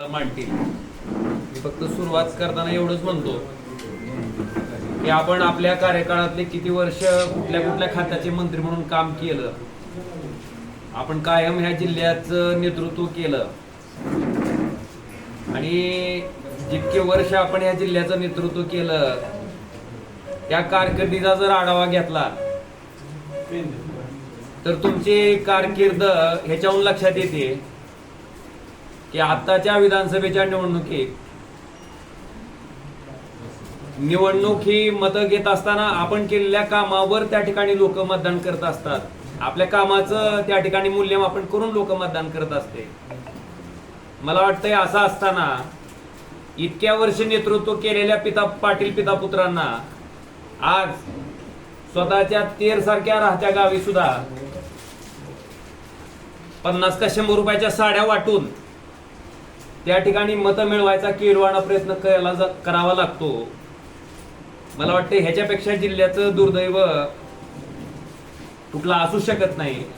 मांडतील. मी फक्त सुरुवात करताना एवढंच म्हणतो. की आपण आपल्या कार्यकाळातले किती वर्ष कुठल्या कुठल्या खात्याचे मंत्री म्हणून काम केलं आपण कायम ह्या जिल्ह्याचं नेतृत्व केलं. आणि जितके वर्ष आपण या जिल्ह्याचं नेतृत्व केलं त्या कारकिर्दीचा जर आढावा घेतला तर तुमची कारकीर्द ह्याच्याहून लक्षात येते. की आताच्या विधानसभेच्या निवडणुकीत निवडणूक ही मतं घेत असताना आपण केलेल्या कामावर त्या ठिकाणी लोक मतदान करत असतात. आपल्या कामाचं त्या ठिकाणी मूल्यमापन करून लोक मतदान करत असते. मला वाटतंय असं असताना इतक्या वर्ष नेतृत्व केलेल्या पिता पाटील पिता पुत्रांना आज स्वतःच्या तेर सारख्या राहत्या गावी सुद्धा पन्नास का शंभर रुपयाच्या साड्या वाटून त्या ठिकाणी मतं मिळवायचा किरवाणा प्रयत्न करायला जा- करावा लागतो. मला वाटतं ह्याच्यापेक्षा जिल्ह्याचं दुर्दैव कुठला असू शकत नाही.